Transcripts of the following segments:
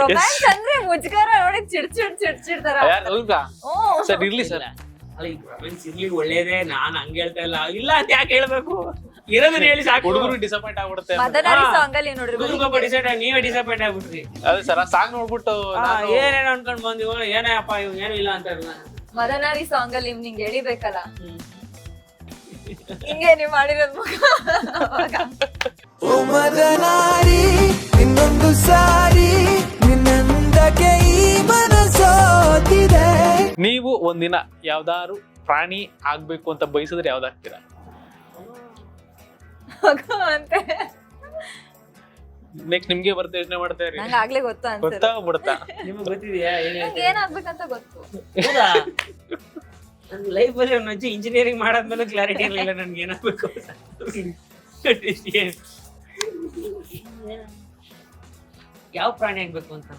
Romance ಅಂದ್ರೆ ಮುಜುಗರ ನೋಡಿ ಚಿಡ್ ಚಿಡ್ ಚಿಡ್ ಚಿಡ್ತಾರ ಹೌದಾ? ಸರ್ ಇರ್ಲಿ ಸರ್. ಇರ್ಲಿ ಒಳ್ಳೇದೇ ನಾನ್ ಹಂಗ ಹೇಳ್ತಾ ಇಲ್ಲ. ಇಲ್ಲ ಅಂತ ಯಾಕೆ ಹೇಳ್ಬೇಕು? ಇರೋದನ್ನ ಹೇಳಿ ಸಾಕು. ಹುಡುಗರು ಡಿಸಪಾಯಿಂಟ್ ಆಗ್ಬಿಡುತ್ತೆ ಅಂತ. ಮದನಾರಿ ಸಾಂಗ್ ಅಲ್ಲಿ ನೋಡ್ರಿ ಹುಡುಗರು ಡಿಸೈಡ್ ನೀವೇ ಡಿಸಪಾಯಿಂಟ್ ಆಗ್ಬಿಟ್ರಿ. ಅದೇ ಸರ್ ಆ ಸಾಂಗ್ ನೋಡ್ಬಿಟ್ಟು ಏನೇನೋ ಅನ್ಕೊಂಡ್ ಬಂದಿವ ಏನಪ್ಪ ಇವ್ ಏನು ಇಲ್ಲ ಅಂತಾರಲ್ಲ ಮದನಾರಿ ಸಾಂಗ್ ಅಲ್ಲಿ ನಿಮ್ಗೆ ಹೇಳಿಬೇಕಲ್ಲ? ಹಿಂಗೆ ನೀವ್ ಮಾಡಿರೋದ್ ಮುಖ. ಒಂದಿನ ಯಾವ್ದಾದ್ರು ಪ್ರಾಣಿ ಆಗ್ಬೇಕು ಅಂತ ಬಯಸಿದ್ರೆ ಯಾವ್ದಾಗ್ತೀರಾ ಭಗವಂತೆ. ನೆಕ್ಸ್ಟ್ ನಿಮ್ಗೆ ಬರ್ತಾ ಯೋಚನೆ ಮಾಡ್ತಾ ಇರಿ. ನಂಗೆ ಆಗ್ಲೇ ಗೊತ್ತು ಅನ್ಸುತ್ತೆ ಗೊತ್ತಾ ಬಿಡ್ತಾ ನಿಮ್ಗೆ ಗೊತ್ತಿದ್ಯಾ? ಏನ್ ನಂಗೆ ಏನಾಗ್ಬೇಕಂತ ಗೊತ್ತು. ನನ್ನ ಲೈಫಲ್ಲಿ ಒಂದು ಅಜ್ಜಿ ಇಂಜಿನಿಯರಿಂಗ್ ಮಾಡಾದ್ಮೇಲೆ ಕ್ಲಾರಿಟಿ ಇರಲಿಲ್ಲ ನನ್ಗೆ ಏನಾಗಬೇಕು ಯಾವ ಪ್ರಾಣಿ ಆಗ್ಬೇಕು ಅಂತ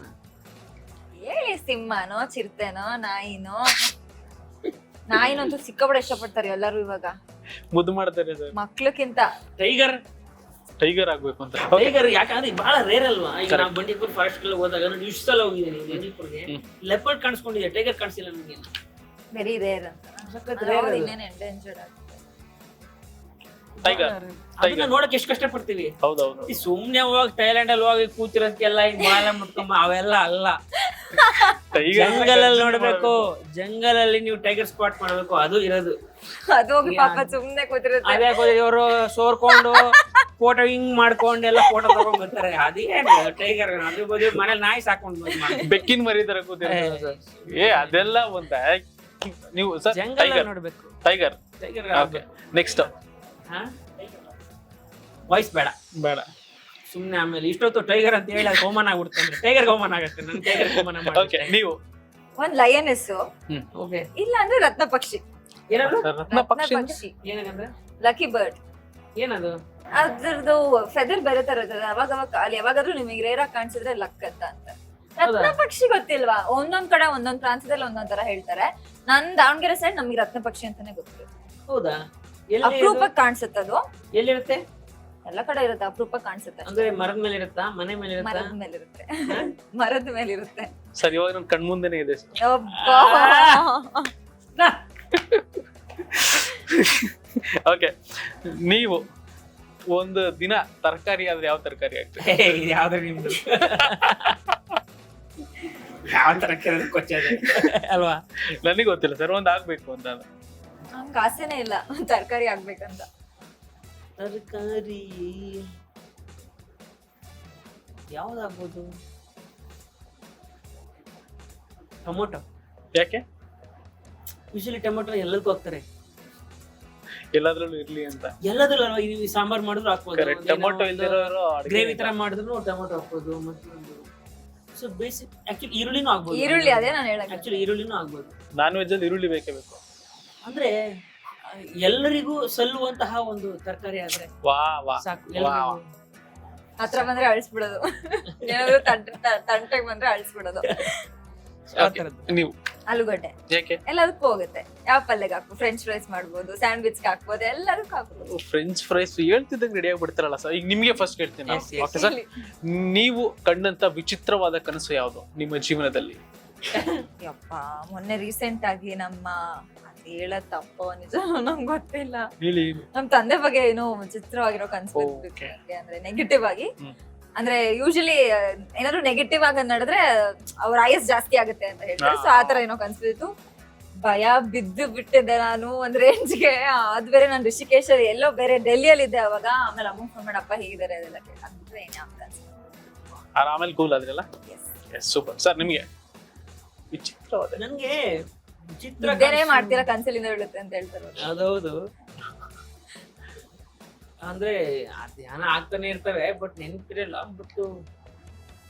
ಹೇಳಿ ಸಿಂಹನೋ ಚಿರತೆನೋ ನಾಯಿನೋ. ನಾಯಿನಂತೂ ಸಿಕ್ಕಾಪಟ್ಟೆ ಇಷ್ಟಪಡ್ತಾರೆ ಎಲ್ಲರೂ ಇವಾಗ. ಮುದ್ದು ಮಾಡ್ತಾರೆ ಸರ್. ಮಕ್ಳಕ್ಕಿಂತ. ಟೈಗರ್. ಟೈಗರ್ ಆಗ್ಬೇಕು ಅಂತ. ಟೈಗರ್ ಯಾಕಂದ್ರೆ ಬಹಳ ರೇರ್ ಅಲ್ವಾ? ಈಗ ನಾವು ಬಂಡೀಪುರ್ ಫಾರೆಸ್ಟ್ ಅಲ್ಲಿ ಹೋದಾಗ ನಾನು ಇಷ್ಟು ಸಲ ಹೋಗಿದ್ದೀನಿ ಬಂಡೀಪುರ್ಗೆ. ಲೆಪರ್ಡ್ ಕಾಣಿಸ್ಕೊಂಡಿದೆ ಟೈಗರ್ ಕಾಣಿಸಿಲ್ಲ ನನಗೆ. ವೆರಿ ರೇರ್ ಅಂತ. ಇನ್ನೇನು ಎಂಡೇಂಜರ್ಡ್ ಆಗ್ತದೆ ಟೈಗರ್ ಅದನ್ನ ನೋಡಕ್ ಎಷ್ಟು ಪಡ್ತೀವಿ ಹೌದೌದು. ಈ ಸುಮ್ನೆ ಹೋಗಿ ಥೈಲ್ಯಾಂಡ್ ಅಲ್ಲಿ ಹೋಗಿ ಕೂತಿರೋದಕ್ಕೆಲ್ಲ ಹಿಂಗ್ ಮಾಲ ಮುಟ್ಕೊಂಬ ಅವೆಲ್ಲ ಅಲ್ಲ. ಟೈಗರ್ ಜಂಗಲ್ ಅಲ್ಲಿ ನೋಡ್ಬೇಕು. ಜಂಗಲ್ ಅಲ್ಲಿ ನೀವು ಟೈಗರ್ ಸ್ಪಾಟ್ ಮಾಡ್ಬೇಕು. ಅದು ಇರೋದು. ಅದು ಹೋಗಿ ಪಾಪ ಸುಮ್ನೆ ಕೂತಿರುತ್ತೆ. ಅದೇ ಇವರು ಸೋರ್ಕೊಂಡು ಫೋಟೋ ಹಿಂಗ್ ಮಾಡ್ಕೊಂಡು ಎಲ್ಲ ಫೋಟೋ ತಗೊಂಡ್ ಬರ್ತಾರೆ. ಅದೇನು ಟೈಗರ್ ಅದ್ರ ಬದಲು ಮನೇಲಿ ನಾಯಿ ಸಾಕೊಂಡು ಬಂದ್ ಬೆಕ್ಕಿನ ಮರಿ ತರ ಕೂತಿರ್ತಾರೆ ಸರ್. ಏ ಅದೆಲ್ಲ ಒಂದ ನೀವು ಸರ್ ಜಂಗಲ್ ಅಲ್ಲಿ ನೋಡ್ಬೇಕು. ಟೈಗರ್ ಟೈಗರ್ ಓಕೆ ವಾಯ್ಸ್ ಬೇಡ ಬೇಡ. ಸುಮ್ನೆ ಆಮೇಲೆ ಇಷ್ಟೊತ್ತು ಟೈಗರ್ ಅಂತ ಹೇಳಿ ಅದು ಅವಮಾನ ಆಗ್ಬಿಡ್ತಂದ್ರೆ ಟೈಗರ್ ಕೋಮನ್ ಆಗುತ್ತೆ ನಾನು ಟೈಗರ್ ಅವಮಾನ ಓಕೆ ನೀವು. ಒಂದ್ ಲಯನೆಸ್ ಓಕೆ ಇಲ್ಲ ಅಂದ್ರೆ ರತ್ನ ಪಕ್ಷಿ. ಏನದು? ರತ್ನ ಪಕ್ಷಿ ಪಕ್ಷಿ. ಏನಂದ್ರೆ ಲಕ್ಕಿ ಬರ್ಡ್ ಏನದು? ಅದ್ರದ್ದು ಫೆದರ್ ಬೇರೆ ತರ ಇರ್ತದೆ. ಅವಾಗ ಅವಾಗ ಅಲ್ಲಿ ಯಾವಾಗಾದ್ರೂ ನಿಮಗೆ ರೇರ ಕಾಣಿಸಿದ್ರೆ ಲಕ್ ಅಂತ ಅಂತ. ರತ್ನ ಪಕ್ಷಿ ಗೊತ್ತಿಲ್ವಾ? ಒಂದೊಂದ್ ಕಡೆ ಒಂದೊಂದ್ ಪ್ರಾಂತ್ಯದಲ್ಲಿ ಒಂದೊಂದ್ ತರ ಹೇಳ್ತಾರೆ. ನನ್ ದಾವಣಗೆರೆ ಸೈಡ್ ನಮ್ಗೆ ರತ್ನ ಪಕ್ಷಿ ಅಂತಾನೆ ಗೊತ್ತು. ಹೌದಾ? ಅಪರೂಪಕ್ಕೆ ಕಾಣಿಸುತ್ತೆ ಅದು? ಎಲ್ಲಿರುತ್ತೆ? ಎಲ್ಲ ಕಡೆ ಇರುತ್ತೆ ಅಪರೂಪಕ್ಕೆ ಕಾಣಿಸುತ್ತೆ ಅಂದ್ರೆ ಮರದ ಮೇಲೆ ಇರುತ್ತಾ ಮನೆ ಮೇಲೆ ಇರುತ್ತಾ ಮರದ ಮೇಲೆ ಇರುತ್ತೆ ಮರದ ಮೇಲೆ ಇರುತ್ತೆ ಸರ್ ಇವಾಗ ನನ್ ಕಣ್ಮುಂದೆನೆ ಇದೆ. ಓಕೆ ನೀವು ಒಂದು ದಿನ ತರಕಾರಿ ಆದ್ರೆ ಯಾವ ತರಕಾರಿ ಆಗ್ತದೆ ಇದು ಯಾವ್ದು ನಿಮ್ದು? ಯಾವ ತರಕಾರಿ ಕೇಳಿದ್ರೆ ಕೊಚ್ಚದೆ ಅಲ್ವಾ? ನನಗೆ ಗೊತ್ತಿಲ್ಲ ಸರ್ ಒಂದ್ ಆಗ್ಬೇಕು ಅಂತ ಆಸೆನೇ ಇಲ್ಲ ತರಕಾರಿ ಆಗ್ಬೇಕಂತ ತರಕಾರಿ. ಯಾವ್ದಾಗ್ಬೋದು ಟೊಮೊಟೊ. ಯಾಕೆ? ಯೂಶಲಿ ಟೊಮೊಟೊ ಎಲ್ಲದಕ್ಕೂ ಹಾಕ್ತಾರೆ. ಎಲ್ಲಾದ್ರಲ್ಲೂ ಇರ್ಲಿ ಅಂತ. ಎಲ್ಲದ್ರಲ್ಲೂ ಅಲ್ವಾ? ಈ ಸಾಂಬಾರ್ ಮಾಡಿದ್ರು ಹಾಕ್ಬೋದು. ಟೊಮೊಟೊ ಇಲ್ದಿರೋರು ಗ್ರೇವಿ ತರ ಮಾಡಿದ್ರು ಟೊಮೊಟೊ ಹಾಕ್ಬೋದು ಮತ್ತೊಂದು ಸೊ ಬೇಸಿಕ್ ಆಕ್ಚುಲಿ ಈರುಳ್ಳಿನೂ ಆಗ್ಬೋದು ಈರುಳ್ಳಿ ಅದೇ ನಾನು ಹೇಳಕ್ ಆಕ್ಚುಲಿ ಈರುಳ್ಳಿನೂ ಆಗ್ಬೋದು ನಾನ್ ವೆಜ್ ಅಲ್ಲಿ ಈರುಳ್ಳಿ ಬೇಕೇ ಬೇಕು. ಅಂದ್ರೆ ಎಲ್ಲರಿಗೂ ಸಲ್ಲುವಂತಹ ಒಂದು ತರಕಾರಿ ಆದ್ರೆ ವಾ ವಾ. ಸಾಕು. ವಾ. ಎಲ್ರಿಗೂ. ಹತ್ರ ಬಂದ್ರೆ ಅಳಿಸ್ಬಿಡೋದು. ಏನಾದ್ರು ತಂಟ ತಂಟೆಗೆ ಬಂದ್ರೆ ಅಳಿಸ್ಬಿಡೋದು. ಆ ಥರದ್ದು. ನೀವು. ಆಲೂಗಡ್ಡೆ. ಯಾಕೆ? ಎಲ್ಲದಕ್ಕೂ ಹೋಗುತ್ತೆ. ಯಾವ ಪಲ್ಯಗೆ ಹಾಕ್ಬೋದು ಫ್ರೆಂಚ್ ಫ್ರೈಸ್ ಮಾಡ್ಬೋದು ಸ್ಯಾಂಡ್ವಿಚ್ ಹಾಕ್ಬೋದು ಎಲ್ಲದಕ್ಕೂ ಹಾಕ್ಬೋದು. ಫ್ರೆಂಚ್ ಫ್ರೈಸ್ ಹೇಳ್ತಿದ್ದಂಗೆ ರೆಡಿ ಆಗ್ಬಿಡ್ತಾರಲ್ಲ ಸರ್ ಈಗ ನಿಮ್ಗೆ ಫಸ್ಟ್ ಕೇಳ್ತೀನಿ. Yes, sir? ನೀವು ಕಂಡಂತ ವಿಚಿತ್ರವಾದ ಕನಸು ಯಾವುದು ನಿಮ್ಮ ಜೀವನದಲ್ಲಿ? ಯಪ್ಪ ಮೊನ್ನೆ ರೀಸೆಂಟ್ ಆಗಿ ನಮ್ಮ ಹೇಳೋದ್ ತಪ್ಪೋ ನಿಜ ನಂಗೆ ಗೊತ್ತಿಲ್ಲ. ಹೇಳಿ. ನಮ್ ತಂದೆ ಬಗ್ಗೆ ಏನೋ ವಿಚಿತ್ರವಾಗಿರೋ ಕನ್ಸು ಅಂದ್ರೆ ನೆಗೆಟಿವ್ ಆಗಿ. ಹ್ಮ್. ಅಂದ್ರೆ ಯೂಶಲಿ ಏನಾದ್ರು ನೆಗೆಟಿವ್ ಆಗಿ ನಡೆದ್ರೆ ಅವ್ರ ಆಯಸ್ ಜಾಸ್ತಿ ಆಗುತ್ತೆ ಅಂತ ಹೇಳ್ತಾರೆ. ಸೊ ಆತರ ಏನೋ ಕನ್ಸಿತ್ತು ಭಯ ಬಿದ್ದು ಬಿಟ್ಟಿದ್ದೆ ನಾನು ಒಂದ್ ರೇಂಜ್ಗೆ ಅದ್ ಬೇರೆ ನಾನು ಋಷಿಕೇಶ್ ಎಲ್ಲೋ ಬೇರೆ ಡೆಲ್ಲಿಯಲ್ಲಿ ಇದ್ದೆ ಅವಾಗ. ಆಮೇಲೆ ಅಮ್ಮ ಫೋನ್ ಮಾಡಪ್ಪ ಹೇಗಿದ್ದಾರೆ ಅದೆಲ್ಲ ಕೇಳಿ. ಅಂದ್ರೆ ಏನೇ ಅಂತ ಆಮೇಲೆ ಕೂಲ್ ಆದ್ರಲ್ಲ ಸೂಪರ್ ಸರ್ ನಿಮ್ಗೆ ವಿಚಿತ್ರವಾದ ನನ್ಗೆ ಕನಸು- ಮಾಡ್ತೀರಾ ಕನ್ಸಲಿಂದ ಬೀಳುತ್ತೆ ಅಂತ ಹೇಳ್ತಾರೆ ಅದು ಅದೌದು. ಅಂದ್ರೆ ಆ ಧ್ಯಾನ ಆಗ್ತಾನೆ ಇರ್ತವೆ ಬಟ್ ನೆನಪಿರಲ್ಲ ಬಟ್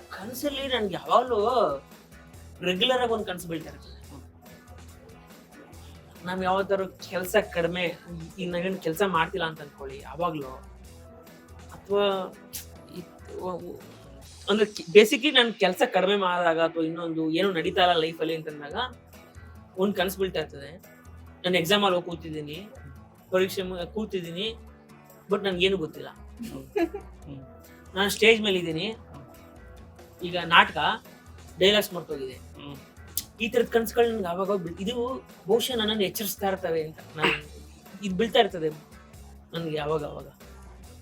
ಕನಸಲ್ಲಿ ನನ್ಗೆ ಯಾವಾಗ್ಲೂ ರೆಗ್ಯುಲರ್ ಆಗಿ ಒಂದು ಕನಸು ಬೀಳ್ತಾರೆ. ನಮ್ ಯಾವತ್ತಾರು ಕೆಲಸ ಕಡಿಮೆ ಈಗ ನಾವೇನು ಕೆಲಸ ಮಾಡ್ತಿಲ್ಲ ಅಂತ ಅನ್ಕೊಳ್ಳಿ ಯಾವಾಗ್ಲೂ. ಅಥವಾ ಅಂದ್ರೆ ಬೇಸಿಕ್ಲಿ ನನ್ ಕೆಲಸ ಕಡಿಮೆ ಮಾಡಿದಾಗ ಅಥವಾ ಇನ್ನೊಂದು ಏನು ನಡೀತಾ ಇಲ್ಲ ಲೈಫಲ್ಲಿ ಅಂತಂದಾಗ ಒಂದ್ ಕನಸು ಬೀಳ್ತಾ ಇರ್ತದೆ ನಾನು ಎಕ್ಸಾಮ್ ಅಲ್ಲಿ ಹೋಗಿ ಕೂತಿದ್ದೀನಿ ಪರೀಕ್ಷೆ ಕೂತಿದ್ದೀನಿ ಬಟ್ ನನ್ಗೇನು ಗೊತ್ತಿಲ್ಲ. ನಾನು ಸ್ಟೇಜ್ ಮೇಲೆ ಇದ್ದೀನಿ ಈಗ ನಾಟಕ ಡೈಲಾಗ್ಸ್ ಮರ್ತೋಗಿದೆ ಹ್ಮ್. ಈ ತರದ ಕನಸುಗಳು ನನ್ಗೆ ಆವಾಗ ಬೀಳ್- ಇದು ಬಹುಶಃ ನನ್ನನ್ನು ಎಚ್ಚರಿಸ್ತಾ ಇರ್ತವೆ ಅಂತ. ನಾನು ಇದು ಬೀಳ್ತಾ ಇರ್ತದೆ. ನನಗೆ ಯಾವಾಗ ಅವಾಗ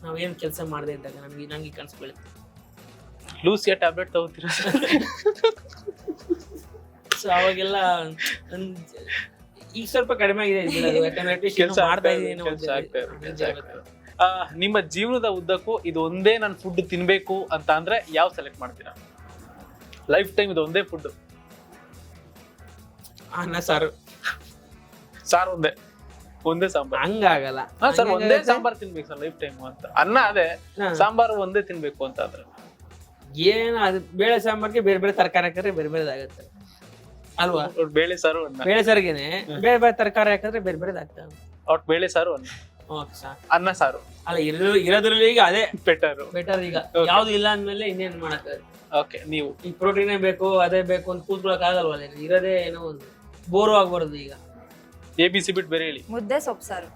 ನಾವೇನು ಕೆಲಸ ಮಾಡದೆ ಇದ್ದಾಗ ನನಗೆ ನಂಗೆ ಕನಸು ಬೀಳುತ್ತೆ ಲೂಸಿಯ ಟ್ಯಾಬ್ಲೆಟ್ ತಗೋತೀರಾ? ಸೊ ಅವಾಗೆಲ್ಲ ನನ್ ಈಗ ಸ್ವಲ್ಪ ಕಡಿಮೆ ಆಗಿದೆ. ಯಾಕಂದ್ರೆ ಮಾಡ್ತಾ ಕೆಲ್ಸ ಆಗ್ತಾ. ಆ, ನಿಮ್ಮ ಜೀವನದ ಉದ್ದಕ್ಕೂ ಇದು ಒಂದೇ ನಾನು ಫುಡ್ ತಿನ್ಬೇಕು ಅಂತ ಅಂದ್ರೆ ಯಾವ ಸೆಲೆಕ್ಟ್ ಮಾಡ್ತೀರಾ? ಲೈಫ್ ಟೈಮ್ ಇದು ಒಂದೇ ಫುಡ್ ಅನ್ನ ಸಾರು. ಸಾರು ಒಂದೇ. ಒಂದೇ ಸಾಂಬಾರ್. ಹಂಗಾಗಲ್ಲ. ಹಾ ಸರ್ ಒಂದೇ ಹಂಗಾಗತ್ತೆ? ಸಾಂಬಾರ್ ತಿನ್ಬೇಕು ಸರ್ ಲೈಫ್ ಟೈಮ್ ಅಂತ. ಅನ್ನ ಅದೇ ಹಾ. ಸಾಂಬಾರು ಒಂದೇ ತಿನ್ಬೇಕು ಅಂತ ಅಂದ್ರೆ ಏನು ಅದು ಬೇಳೆ ಸಾಂಬಾರ್ಗೆ ಬೇರೆ ಬೇರೆ ತರಕಾರಿ ಹಾಕಿದ್ರೆ ಬೇರೆ ಬೇರೆದಾಗತ್ತೆ. ಅಲ್ವಾ? ಬೇಳೆ ಸಾರು ಅನ್ನ. ಬೇಳೆ ಸಾರಿಗೆನೆ? ಬೇರೆ ಬೇರೆ ತರಕಾರಿ ಹಾಕಿದ್ರೆ ಬೇರೆ ಬೇರೆ ಆಗ್ತದೆ ಅವ್ರ ಬೇಳೆ ಸಾರು ಅನ್ನ. ಓಕೆ ಸಾರ್ ಅನ್ನ ಸಾರು. ಅಲ್ಲ ಇರೋ ಇರೋದ್ರಲ್ಲಿ ಈಗ ಅದೇ ಬೆಟರ್ ಬೆಟರ್ ಈಗ. ಯಾವ್ದು ಇಲ್ಲ ಅಂದ್ಮೇಲೆ ಇನ್ನೇನ್ ಮಾಡಕ್ ಓಕೆ ನೀವು. ಈ ಪ್ರೋಟೀನೇ ಬೇಕು ಅದೇ ಬೇಕು ಅಂತ ಕೂತ್ಕೊಳಕ್ ಆಗಲ್ವಲ್ಲ ಈಗ ಇರೋದೇ ಏನೋ ಒಂದು ಬೋರು ಆಗ್ಬಾರ್ದು ಈಗ. ಎ ಬಿ ಸಿ ಬಿಟ್ಟು ಬೇರೆ ಹೇಳಿ. ಮುದ್ದೆ ಸೊಪ್ಪು ಸಾರು.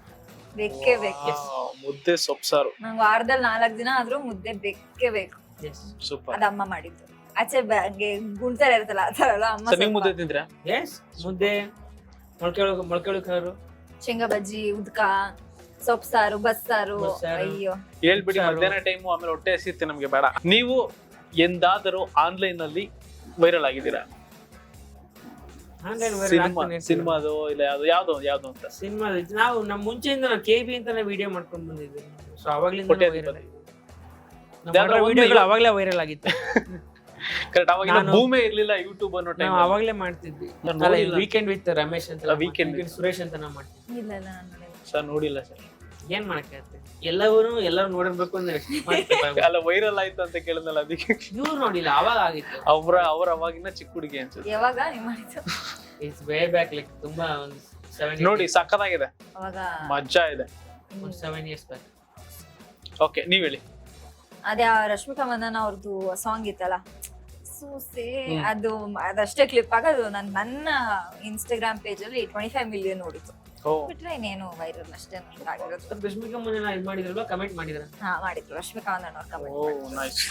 ಬೇಕೇ ಬೇಕು. ಆ, ಮುದ್ದೆ ಸೊಪ್ಪು ಸಾರು. ನಂಗೆ ವಾರದಲ್ಲಿ ನಾಲ್ಕು ದಿನ ಆದ್ರೂ ಮುದ್ದೆ ಬೇಕೇ ಬೇಕು. ಎಸ್ ಸೂಪರ್ ಅದಮ್ಮ ಅಮ್ಮ ಮಾಡಿದ್ದು. ಆಚೆ ಗುಂಡ್ತಾರೆ ಇರುತ್ತಲ್ಲ ಆ ತರ ಅಲ್ಲ ಅಮ್ಮ ಸ್ವಲ್ಪ ಮುದ್ದೆ ತಿಂದ್ರಾ ಎಸ್ ಮುದ್ದೆ ಮೊಳಕೆ ಮೊಳಕೆ ಕಾಳು ಶೇಂಗಾ ಬಜ್ಜಿ ಉದ್ಕ ಸೊಪ್ಪು ಸಾರು ಬಸ್ಸಾರು ಬಸ್ಸಾರು. ಅಯ್ಯೋ. ಹೇಳ್ಬಿಡಿ ಸಾರು. ಮಧ್ಯಾಹ್ನ ಟೈಮು ಆಮೇಲೆ ಹೊಟ್ಟೆ ಹಸಿಯುತ್ತೆ ನಮ್ಗೆ ಬೇಡ. ನೀವು ಎಂದಾದರೂ ಆನ್ಲೈನ್ ಅಲ್ಲಿ ವೈರಲ್ ಆಗಿದ್ದೀರಾ? ಸಿನಿಮಾ ಸಿನಿಮಾದು ಇಲ್ಲ ಯಾವ್ದು ಯಾವ್ದು ಯಾವ್ದು ಅಂತ. ಸಿನಿಮಾ ನಾವು ನಮ್ ಮುಂಚೆಯಿಂದ ನಾವು ಕೆ ಬಿ ಅಂತಾನೆ ವಿಡಿಯೋ ಮಾಡ್ಕೊಂಡ್ ಬಂದಿದ್ವಿ ಸೊ ಅವಾಗ್ಲಿಂದ ಹೊಟ್ಟೆ ಒಂದು ವಿಡಿಯೋಗಳು ಇವಾಗ- ಅವಾಗ್ಲೇ ವೈರಲ್ ಆಗಿತ್ತು. ಕರೆಕ್ಟ್ ಅವಾಗ ನಾನು- ಭೂಮಿ ಇರ್ಲಿಲ್ಲ ಯೂಟ್ಯೂಬ್ ಅನ್ನೋ ಟೈಮ್ ಅವಾಗಲೇ ಅವಾಗ್ಲೇ ಮಾಡ್ತಿದ್ವಿ. ನಾನು ಅಲ್ಲ ನೋಡಿಲ್ಲ. ವೀಕೆಂಡ್ ವಿತ್ ರಮೇಶ್ ಅಂತ ವೀಕೆಂಡ್ ವಿತ್. ಸುರೇಶ್ ಅಂತ ನಾವು ಮಾಡ್ತೀವಿ ಇಲ್ಲ ಇಲ್ಲ ನಾನು ನೋಡಿಲ್ಲ. ಸರ್ ನೋಡಿಲ್ಲ ಸರ್. ಏನ್ ಮಾಡಕ್ಕೆ ಎಲ್ಲವೂ ಎಲ್ಲರೂ ನೋಡಿರ್ಬೇಕು ಅಂದ್ರೆ ಅಲ್ಲ ವೈರಲ್ ಆಯ್ತು ಅಂತ ಕೇಳಿದ್ನಲ್ಲ ಅದಕ್ಕೆ. ಇವ್ರು ನೋಡಿಲ್ಲ ಅವಾಗ ಆಗಿತ್ತು. ಅವ್ರ ಅವ್ರ ಅವಾಗಿನ ಚಿಕ್ಕ ಹುಡುಗಿ ಅನ್ಸುತ್ತೆ. ಯಾವಾಗ ನೀವು ಮಾಡಿದ್ದು? ಇಟ್ಸ್ ವೇ ಬ್ಯಾಕ್ ಲೈಕ್ ತುಂಬಾ ಒಂದು ಸೆವೆನ್ ನೋಡಿ ಸಖತ್ತಾಗಿದೆ. ಅವಾಗ ಮಜಾ ಇದೆ. ಒಂದು ಸೆವೆನ್ ಇಯರ್ಸ್ ಬ್ಯಾಕ್ ಓಕೆ ನೀವ್ ಹೇಳಿ. ಅದೇ ಆ ರಶ್ಮಿಕಾ ಮಂದನ ಅವ್ರದ್ದು ಸಾಂಗ್ ಇತ್ತಲ್ಲ? ಸೂಸೆ. ಅದು ಅದಷ್ಟೇ ಕ್ಲಿಪ್ ಆಗೋದು. ನನ್ ನನ್ನ ಇನ್ಸ್ಟಾಗ್ರಾಮ್ ಪೇಜ್ ಅಲ್ಲಿ ಟ್ವೆಂಟಿ ಫೈವ್ ಮಿಲಿಯನ್ ನೋಡಿತ್ತು ಓ. ಬಿಟ್ರೆ ಇನ್ನೇನು ವೈರಲ್ ಅಷ್ಟೇ ನನ್ಗೆ ಆಗಿರೋದು. ರಶ್ಮಿಕಾ ಮುಂದೆ ಇದು ಮಾಡಿದ್ರಲ್ವಾ? ಕಮೆಂಟ್ ಮಾಡಿದ್ರ? ಹಾ ಮಾಡಿದ್ರು. ರಶ್ಮಿಕಾ ಮಂದನ್ ಅವ್ರ ಕಮೆಂಟ್ ಓ ನೈಸ್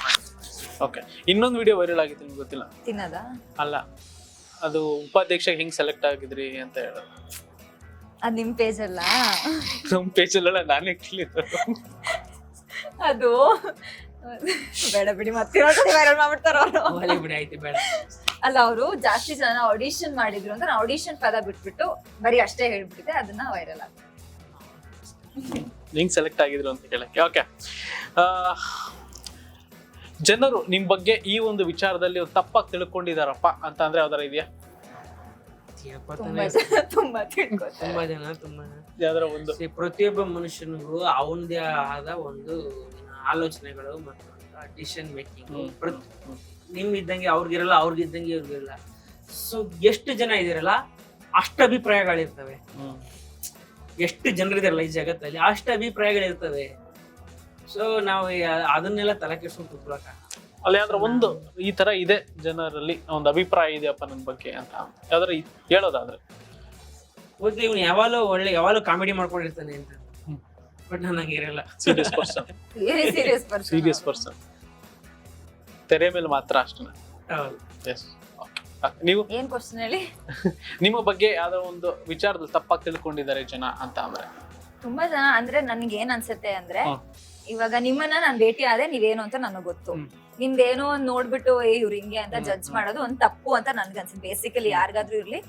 ಓಕೆ ಇನ್ನೊಂದು ವಿಡಿಯೋ ವೈರಲ್ ಆಗಿತ್ತು ನಿಮ್ಗೆ ಗೊತ್ತಿಲ್ಲ? ತಿನ್ನದ? ಅಲ್ಲ. ಅದು ಉಪಾಧ್ಯಕ್ಷ ಹೆಂಗ್ ಸೆಲೆಕ್ಟ್ ಆಗಿದ್ರಿ ಅಂತ ಹೇಳೋದು ಅದ್ ನಿಮ್ ಪೇಜ್ ಅಲ್ಲ? ನಮ್ ಪೇಜ್ ಅಲ್ಲ ನಾನೇ ಕ್ಲಿಯರ್ ಅದು ಬೇಡ ಬಿಡಿ ಮತ್ತೆ ವೈರಲ್ ಮಾಡ್ಬಿಡ್ತಾರ ಅವರು. ಬಿಡಿ ಆಯ್ತು ಬೇಡ. ಅಲ್ಲ ಅವರು ಜಾಸ್ತಿ ಜನ ಆಡಿಷನ್ ಮಾಡಿದ್ರು ಅಂತ ಆಡಿಷನ್ ಪದ ಬಿಟ್ಬಿಟ್ಟು ಬರೀ ಅಷ್ಟೇ ಹೇಳ್ಬಿಟ್ಟಿದೆ ಅದನ್ನ ವೈರಲ್ ಆಗ್ತದೆ ಹೆಂಗ್ ಸೆಲೆಕ್ಟ್ ಆಗಿದ್ರು ಅಂತ ಹೇಳಕ್ಕೆ ಓಕೆ ಜನರು ನಿಮ್ ಬಗ್ಗೆ ಈ ಒಂದು ವಿಚಾರದಲ್ಲಿ ಒಂದು ತಪ್ಪಾಗಿ ತಿಳ್ಕೊಂಡಿದಾರಪ್ಪ ಅಂತ ಅಂದ್ರೆ ಯಾವ್ದಾರ ಇದೆಯಾ? ತುಂಬಾ. ಜನ ತುಂಬಾ ತಿಳ್ಕೊತಾರೆ. ತುಂಬಾ ಜನ ತುಂಬಾ. ಜನ ಯಾವ್ದಾರ ಒಂದು? ಪ್ರತಿಯೊಬ್ಬ ಮನುಷ್ಯನಿಗೂ ಅವನದೇ ಆದ ಒಂದು ಆಲೋಚನೆಗಳು ಮತ್ತು ಡಿಸಿಷನ್ ಮೇಕಿಂಗ್ ಪ್ರತಿ ನಿಮ್ಗಿದ್ದಂಗೆ ಅವ್ರಿಗಿರಲ್ಲ ಅವ್ರಿಗಿದ್ದಂಗೆ ಇವ್ರಿಗಿರಲ್ಲ. ಸೊ ಎಷ್ಟು ಜನ ಇದಿರಲ್ಲ ಅಷ್ಟು ಅಭಿಪ್ರಾಯಗಳಿರ್ತವೆ. ಎಷ್ಟು ಜನರಿದಾರಲ್ಲ ಈ ಜಗತ್ತಲ್ಲಿ ಅಷ್ಟು ಅಭಿಪ್ರಾಯಗಳಿರ್ತವೆ. ಸೊ ನಾವು ಅದನ್ನೆಲ್ಲ ತಲೆ ಕೆಡ್ಸ್ಕೊಂಡು ಕೂತ್ಕೊಳಕ ಅಲ್ಲಿ ಯಾವ್ದಾರ ಒಂದು ಈ ತರ ಇದೆ ಜನರಲ್ಲಿ ಒಂದು ಅಭಿಪ್ರಾಯ ಇದೆಯಪ್ಪ ನನ್ನ ಬಗ್ಗೆ ಅಂತ. ಯಾವ್ದಾರ ಹೇಳೋದಾದ್ರೆ. ಇವನು ಇವ್ನು ಯಾವಾಗಲೂ ಒಳ್ಳೆ ಯಾವಾಗಲೂ ಕಾಮಿಡಿ ಮಾಡ್ಕೊಂಡಿರ್ತಾನೆ ಅಂತ. ಬಟ್ ನಾನು ಹಂಗಿರಲ್ಲ serious person. Serious person. Serious person. ತೆರೆ ಮೇಲೆ ಮಾತ್ರ ಅಷ್ಟೇ. ಹೌದು. ಎಸ್ ನೀವು? ಏನ್ ಕ್ವಶನ್ ಹೇಳಿ? ನಿಮ್ಮ ಬಗ್ಗೆ ಯಾವ್ದೋ ಒಂದು ವಿಚಾರದಲ್ಲಿ ತಪ್ಪಾಗಿ ತಿಳ್ಕೊಂಡಿದ್ದಾರೆ ಜನ ಅಂತ ಅಂದ್ರೆ ತುಂಬಾ ಜನ ಅಂದ್ರೆ ನನ್ಗೆ ಏನ್ ಅನ್ಸುತ್ತೆ ಅಂದ್ರೆ. ಇವಾಗ ನಿಮ್ಮನ್ನ ನಾನ್ ಭೇಟಿ ಆದ್ರೆ ನೀವೇನು ಅಂತ ನನಗ್ ಗೊತ್ತು. ನಿಮ್ದೇನೋ ಒಂದ್ ನೋಡ್ಬಿಟ್ಟು ಏ ಇವ್ರು ಹಿಂಗೆ ಅಂತ ಜಡ್ಜ್ ಮಾಡೋದು ಒಂದ್ ತಪ್ಪು ಅಂತ ನನ್ಗೆ ಅನ್ಸುತ್ತೆ ಬೇಸಿಕಲಿ ಯಾರಿಗಾದ್ರೂ ಇರ್ಲಿ.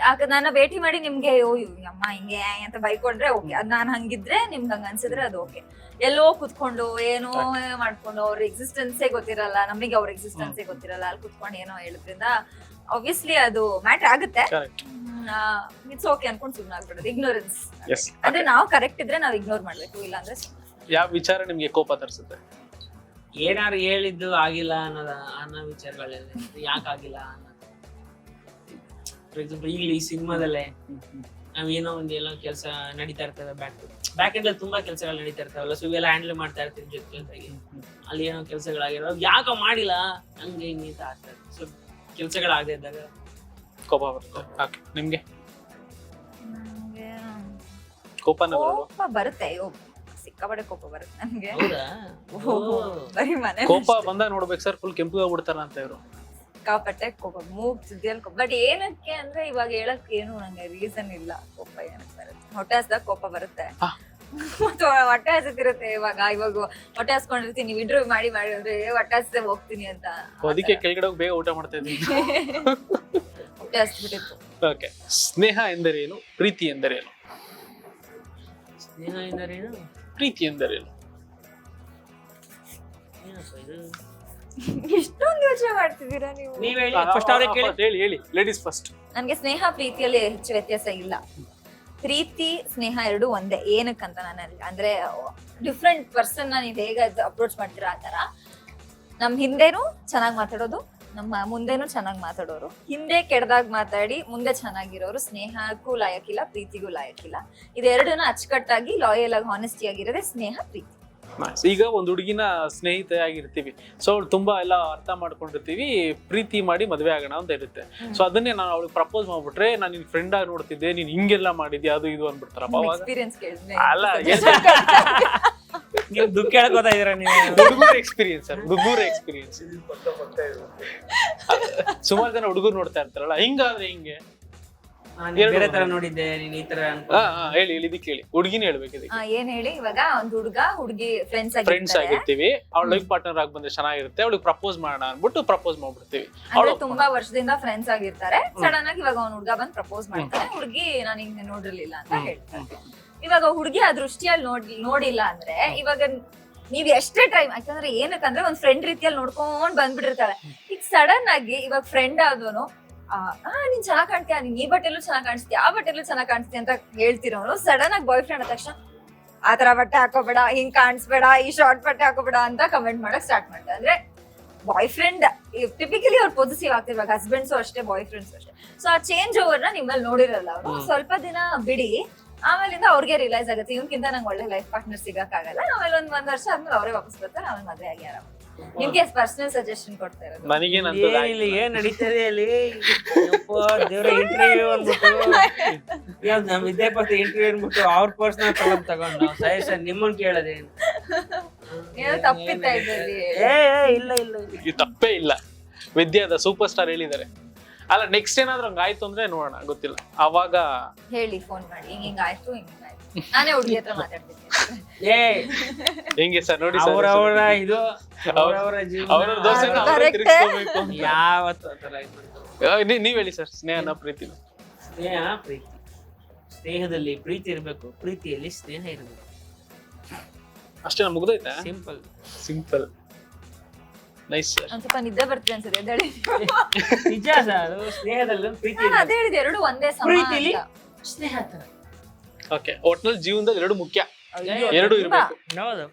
ಯಾಕ ನನ್ನ ಭೇಟಿ ಮಾಡಿ ನಿಮ್ಗೆ ಓ ಇವ್ ಅಮ್ಮ ಹಿಂಗೆ ಅಂತ ಬೈಕೊಂಡ್ರೆ ಓಕೆ. ಅದ್ ನಾನ್ ಹಂಗಿದ್ರೆ ನಿಮ್ಗೆ ಹಂಗ ಅನ್ಸಿದ್ರೆ ಅದು ಓಕೆ. ಎಲ್ಲೋ ಕುತ್ಕೊಂಡು ಏನೋ ಮಾಡ್ಕೊಂಡು ಅವ್ರ ಎಕ್ಸಿಸ್ಟೆನ್ಸೇ ಗೊತ್ತಿರಲ್ಲ ನಮಗೆ ಅವ್ರ ಎಕ್ಸಿಸ್ಟೆನ್ಸೇ ಗೊತ್ತಿರಲ್ಲ ಅಲ್ಲಿ ಕುತ್ಕೊಂಡು ಏನೋ ಹೇಳಿದ್ರಿಂದ ಆಬ್ವಿಯಸ್ಲಿ ಅದು ಮ್ಯಾಟರ್ ಆಗುತ್ತೆ. ಇಟ್ಸ್ ಓಕೆ ಅನ್ಕೊಂಡು ಸುಮ್ಮನೆ ಆಗ್ಬಿಡೋದು. ಇಗ್ನೋರೆನ್ಸ್ ಎಸ್ ಅಂದ್ರೆ ನಾವು ಕರೆಕ್ಟ್ ಇದ್ರೆ ನಾವು ಇಗ್ನೋರ್ ಮಾಡ್ಬೇಕು ಇಲ್ಲ ಅಂದ್ರೆ ಯಾವ ವಿಚಾರ ನಿಮ್ಗೆ ಕೋಪ ತರಿಸುತ್ತೆ? ಏನಾರು ಹೇಳಿದ್ದು ಆಗಿಲ್ಲ ಅನ್ನೋದ ಅನ್ನೋ ವಿಚಾರಗಳೆಲ್ಲ ಯಾಕೆ ಆಗಿಲ್ಲ ಅನ್ನೋದು ಫಾರ್ ಎಕ್ಸಾಂಪಲ್ ಈಗ ಈ ಸಿನಿಮಾದಲ್ಲೇ ನಾವೇನೋ ಒಂದು ಏನೋ ಕೆಲಸ ನಡೀತಾ ಇರ್ತವೆ ಬ್ಯಾಕ್ ಬ್ಯಾಕ್ ಎಂಡ್ ತುಂಬಾ ಕೆಲಸಗಳು ನಡೀತಾ ಇರ್ತಾವಲ್ಲ ಸೊ ಇವೆಲ್ಲ ಹ್ಯಾಂಡಲ್ ಮಾಡ್ತಾ ಇರ್ತೀವಿ ಜೊತೆ ಜೊತೆಗೆ ಅಲ್ಲಿ ಏನೋ ಕೆಲಸಗಳಾಗಿರೋ ಯಾಕೋ ಮಾಡಿಲ್ಲ? ಹಂಗೆ ಹಿಂಗೆ ಅಂತ ಆಗ್ತದೆ. ಸೊ ಕೆಲಸಗಳಾಗದೆ ಇದ್ದಾಗ ಕೋಪ ಬರುತ್ತೆ. ನಿಮ್ಗೆ? ಕೋಪನ ಕೋಪ ಬರುತ್ತೆ. ಅಯ್ಯೋ ಸಿಕ್ಕಾಪಟ್ಟೆ ಕೋಪ ಬರುತ್ತೆ ನನಗೆ ಹೌದಾ? ಓಹೋ, ಬರೀ ಮನೆ ಕೋಪ ಬಂದಾಗ ನೋಡ್ಬೇಕು ಸರ್ ಫುಲ್ ಕೆಂಪು ಆಗ್ಬಿಡ್ತಾರ ಅಂತ ಇವ್ರು. ಸಿಕ್ಕಾಪಟ್ಟೆ ಕೋಪ ಮೂಗ್ ಸುದ್ದಿಯಲ್ಲಿ ಕೋಪ. ಬಟ್ ಏನಕ್ಕೆ ಅಂದ್ರೆ ಇವಾಗ ಹೇಳಕ್ ಏನು ನಂಗೆ ರೀಸನ್ ಇಲ್ಲ ಕೋಪ ಏನಕ್ಕೆ ಬರುತ್ತೆ. ಹೊಟ್ಟೆ ಹಸ್ದಾಗ ಕೋಪ ಬರುತ್ತೆ. ಮತ್ತೆ ಹೊಟ್ಟೆ ಹಸಿತಿರುತ್ತೆ ಇವಾಗ. ಇವಾಗ ಹೊಟ್ಟೆ ಹಸ್ಕೊಂಡಿರ್ತೀನಿ ವಿಡ್ರೋ ಮಾಡಿ ಮಾಡಿ ಅಂದ್ರೆ ಏ, ಹೊಟ್ಟೆ ಹಸ್ದೆ ಹೋಗ್ತೀನಿ ಅಂತ ಅದಕ್ಕೆ ಕೆಳಗಡೆ ಹೋಗಿ ಬೇಗ ಊಟ ಮಾಡ್ತಾ ಇದ್ದೀನಿ. ಹೊಟ್ಟೆ ಹಸ್ಬಿಟ್ಟಿತ್ತು ಓಕೆ ಸ್ನೇಹ ಎಂದರೇನು? ಪ್ರೀತಿ ಎಂದರೇನು? ಸ್ನೇಹ ಎಂದರೇನು? ಪ್ರೀತಿ ಎಂದರೇನು? ಏನು ಇಷ್ಟೊಂದು ಯೋಚನೆ ಮಾಡ್ತಿದ್ದೀರಾ ನೀವು? ನೀವ್ ಹೇಳಿ ಫಸ್ಟ್ ಅವ್ರಿಗೆ ಕೇಳಿ. ಹೇಳಿ ಹೇಳಿ ಲೇಡೀಸ್ ಫಸ್ಟ್ ನನಗೆ ಸ್ನೇಹ ಪ್ರೀತಿಯಲ್ಲಿ ಹೆಚ್ಚು ವ್ಯತ್ಯಾಸ ಇಲ್ಲ. ಪ್ರೀತಿ ಸ್ನೇಹ ಎರಡು ಒಂದೇ. ಏನಕ್ಕಂತ ನಾನು ಅಂದ್ರೆ ಡಿಫ್ರೆಂಟ್ ಪರ್ಸನ್ ನೀವು ಹೇಗೆ ಅಪ್ರೋಚ್ ಮಾಡ್ತೀರಾ ಆ ತರ ನಮ್ ಹಿಂದೆನೂ ಚೆನ್ನಾಗಿ ಮಾತಾಡೋದು ನಮ್ಮ ಮುಂದೆನೂ ಚೆನ್ನಾಗಿ ಮಾತಾಡೋರು. ಹಿಂದೆ ಕೆಡ್ದಾಗ ಮಾತಾಡಿ ಮುಂದೆ ಚೆನ್ನಾಗಿರೋರು. ಸ್ನೇಹಕ್ಕೂ ಲಾಯಕ್ಕಿಲ್ಲ ಪ್ರೀತಿಗೂ ಲಾಯಕ್ಕಿಲ್ಲ ಇದೆರಡನ್ನ ಅಚ್ಚುಕಟ್ಟಾಗಿ ಲಾಯಲ್ ಆಗಿ ಹಾನೆಸ್ಟಿ ಆಗಿರೋದೇ ಸ್ನೇಹ ಪ್ರೀತಿ. ಈಗ ಒಂದು ಹುಡುಗಿನ ಸ್ನೇಹಿತೆಯಾಗಿರ್ತೀವಿ ಸೊ ಅವಳು ತುಂಬಾ ಎಲ್ಲ ಅರ್ಥ ಮಾಡ್ಕೊಂಡಿರ್ತೀವಿ. ಪ್ರೀತಿ ಮಾಡಿ ಮದುವೆ ಆಗೋಣ ಅಂತ ಇರುತ್ತೆ. ಸೊ ಅದನ್ನೇ ನಾನು ಅವಳಿಗೆ ಪ್ರಪೋಸ್ ಮಾಡ್ಬಿಟ್ರೆ ನಾನು ನಿನ್ ಫ್ರೆಂಡ್ ಆಗಿ ನೋಡ್ತಿದ್ದೆ ನೀನ್ ಹಿಂಗೆಲ್ಲ ಮಾಡಿದ್ಯಾ ಅದು ಇದು ಅಂದ್ಬಿಡ್ತಾರಪ್ಪ ಅವಾಗ ಎಕ್ಸ್ಪೀರಿಯನ್ಸ್ ಕೇಳಿದ್ನೆ ಅಲ್ಲ ನೀವು ದುಃಖ ಹೇಳ್ಕೊತಾ ಇದೀರ ನೀವು? ಹುಡುಗರ ಎಕ್ಸ್ಪೀರಿಯನ್ಸ್ ಸರ್ ಹುಡುಗರ ಎಕ್ಸ್ಪೀರಿಯನ್ಸ್ ಸುಮಾರು ಜನ ಹುಡುಗರು ನೋಡ್ತಾ ಇರ್ತಾರಲ್ಲ ಹಿಂಗಾದ್ರೆ ಹಿಂಗೆ? ಬೇರೆ ತರ ನೋಡಿದ್ದೆ ನೀನ್ ಈ ತರ ಹಾ ಹಾ ಹೇಳಿ ಹೇಳಿ ಇದಕ್ಕೆ ಹೇಳಿ. ಹುಡುಗಿನ ಹೇಳ್ಬೇಕು ಇದಕ್ಕೆ. ಆ, ಏನ್ ಹೇಳಿ? ಇವಾಗ ಒಂದ್ ಹುಡ್ಗ ಹುಡುಗಿ ಫ್ರೆಂಡ್ಸ್ ಆಗಿರ್ತೀವಿ. ಅವಳ ಲೈಫ್ ಪಾರ್ಟ್ನರ್ ಆಗಿ ಬಂದ್ರೆ ಚೆನ್ನಾಗಿರುತ್ತೆ. ಅವಳಿಗೆ ಪ್ರಪೋಸ್ ಮಾಡೋಣ ಅನ್ಬಿಟ್ಟು ಪ್ರಪೋಸ್ ಮಾಡ್ಬಿಡ್ತೀವಿ. ಅಂದ್ರೆ ಅವಳು ತುಂಬಾ ವರ್ಷದಿಂದ ಫ್ರೆಂಡ್ಸ್ ಆಗಿರ್ತಾರೆ. ಸಡನ್ ಆಗಿ ಇವಾಗ ಅವ್ನ ಹುಡುಗ ಬಂದ್ ಪ್ರಪೋಸ್ ಮಾಡ್ತಾರೆ ಹುಡುಗಿ ನಾನು ಹಿಂಗೆ ನೋಡಿರ್ಲಿಲ್ಲ ಅಂತ ಹೇಳ್ತಾರೆ ಇವಾಗ ಹುಡುಗಿ ಆ ದೃಷ್ಟಿಯಲ್ಲಿ ನೋಡ್ ನೋಡಿಲ್ಲ ಅಂದ್ರೆ ಇವಾಗ ನೀವ್ ಎಷ್ಟೇ ಟ್ರೈ ಯಾಕಂದ್ರೆ ಏನಕ್ಕಂದ್ರೆ ಒಂದ್ ಫ್ರೆಂಡ್ ರೀತಿಯಲ್ಲಿ ನೋಡ್ಕೊಂಡ್ ಬಂದ್ಬಿಟ್ಟಿರ್ತಾಳೆ. ಈಗ ಸಡನ್ ಆಗಿ ಇವಾಗ ಫ್ರೆಂಡ್ ಆದವನು ನೀನ್ ಚೆನ್ನಾಗ್ ಕಾಣ್ತೀಯ ನೀನ್ ಈ ಬಟ್ಟೆಲ್ಲೂ ಚೆನ್ನಾಗ್ ಕಾಣಿಸ್ತೀಯ ಆ ಬಟ್ಟೆಲ್ಲೂ ಚೆನ್ನಾಗ್ ಕಾಣಿಸ್ತೀಯ ಅಂತ ಹೇಳ್ತಿರೋನು. ಸಡನ್ ಆಗಿ ಬಾಯ್ ಫ್ರೆಂಡ್ ಆದ ತಕ್ಷಣ ಆ ತರ ಬಟ್ಟೆ ಹಾಕೋಬೇಡ ಹಿಂಗ್ ಕಾಣಿಸ್ಬೇಡ ಈ ಶಾರ್ಟ್ ಬಟ್ಟೆ ಹಾಕೋಬೇಡ ಅಂತ ಕಮೆಂಟ್ ಮಾಡಕ್ ಸ್ಟಾರ್ಟ್ ಮಾಡ್ತಾರೆ ಅಂದ್ರೆ ಬಾಯ್ ಫ್ರೆಂಡ್ ಟಿಪಿಕಲಿ ಅವ್ರು ಪೊಸಿಟಿವ್ ಆಗ್ತಿರ್ಬೇಕು ಹಸ್ಬೆಂಡ್ಸು ಅಷ್ಟೇ ಬಾಯ್ ಫ್ರೆಂಡ್ಸ್ ಅಷ್ಟೇ. ಸೊ ಆ ಚೇಂಜ್ ಓವರ್ನ ನಿಮ್ಮಲ್ಲಿ ನೋಡಿರಲ್ಲ ಅವರು. ಸ್ವಲ್ಪ ದಿನ ಬಿಡಿ ಆಮೇಲಿಂದ ಅವ್ರಿಗೆ ರಿಲೈಸ್ ಆಗುತ್ತೆ ಇವನ್ಕಿಂತ ನಂಗೆ ಒಳ್ಳೆ ಲೈಫ್ ಪಾರ್ಟ್ನರ್ ಸಿಗಕ್ಕಾಗಲ್ಲ. ಆಮೇಲೆ ಒಂದ್ ಒಂದ್ ವರ್ಷ ಆದ್ಮೇಲೆ ಅವರೇ ವಾಪಸ್ ಬರ್ತಾರೆ ಆಮೇಲೆ ಮದುವೆ ಆಗಿ ಆರಾಮ ನಿಮ್ಗೆ ಪರ್ಸನಲ್ ಸಜೆಷನ್ ಕೊಡ್ತಾ ಇರೋದು. ನನಗೇನಂತ ಇಲ್ಲಿ ಏನ್ ನಡೀತದೆ ಅಲ್ಲಿ? ಯಪ್ಪ, ದೇವ್ರ ಇಂಟರ್ವ್ಯೂ ಅಂದ್ಬಿಟ್ಟು. ಯಾವ್ದು ನಮ್ ವಿದ್ಯಾಪತಿ ಇಂಟರ್ವ್ಯೂ ಅಂದ್ಬಿಟ್ಟು ಅವ್ರ ಪರ್ಸನಲ್ ತಗೊಂಡ್ ತಗೊಂಡು ಸಜೆಷನ್ ನಿಮ್ಮನ್ ಕೇಳೋದೇನು ಏನೋ ತಪ್ಪಿತ್ತಾ ಇದ್ರಲ್ಲಿ. ಏ ಏ, ಇಲ್ಲ ಇಲ್ಲ ಇಲ್ಲ. ಇದು ತಪ್ಪೇ ಇಲ್ಲ. ವಿದ್ಯಾದ ಸೂಪರ್ ಸ್ಟಾರ್ ಹೇಳಿದ್ದಾರೆ. ಅಲ್ಲ ನೆಕ್ಸ್ಟ್ ಏನಾದ್ರು ಹಂಗಾಯ್ತು ಅಂದ್ರೆ ನೋಡೋಣ ಗೊತ್ತಿಲ್ಲ. ಅವಾಗ ಹೇಳಿ ಫೋನ್ ಮಾಡಿ. ಹಿಂಗ್ ಹಿಂಗ್ ಆಯ್ತು ನಾನೇ ಹುಡುಗಿ ಹತ್ರ ಮಾತಾಡ್ತೀನಿ. ಏ ಹೆಂಗೆ ಸರ್ ನೋಡಿ ಅವ್ರವ್ರ ಇದು ಅವ್ರವ್ರ ಜೀವನ. ಅವರ ದೋಸೆ ಅದು correct. ಯಾವತ್ತು ಆ ಥರ. ನೀವ್ ಹೇಳಿ ಸರ್ ಸ್ನೇಹನ ಪ್ರೀತಿ. ಸ್ನೇಹ ಪ್ರೀತಿ. ಸ್ನೇಹದಲ್ಲಿ ಪ್ರೀತಿ ಇರಬೇಕು ಪ್ರೀತಿಯಲ್ಲಿ ಸ್ನೇಹ ಇರಬೇಕು. ಅಷ್ಟೇ ಮುಗ್ದೈತಾ ಸಿಂಪಲ್ ಸಿಂಪಲ್ ನೈಸ್ ಸರ್ ಒಂದ್ ಸ್ವಲ್ಪ ನಿದ್ದೆ ಬರ್ತಿದೆ ಅನ್ಸುತ್ತೆ ಎದ್ದೇಳಿ. ನಿಜ ಸರ್ ಅದು ಸ್ನೇಹದಲ್ಲಿ ಒಂದು ಪ್ರೀತಿ ನಾನು ಇರ್ಬೇಕು. ಅದೇ ಹೇಳಿದೆ ಎರಡು ಒಂದೇ ಸಮ ಪ್ರೀತಿಲಿ ಅಂತ. ಸ್ನೇಹ ತರ ಓಕೆ ಒಟ್ನಲ್ಲಿ ಜೀವನದಲ್ಲಿ ಎರಡು ಮುಖ್ಯ. ಎರಡು ಇರಬೇಕು. ಇರ್ಬೇಕು ಹೌದು.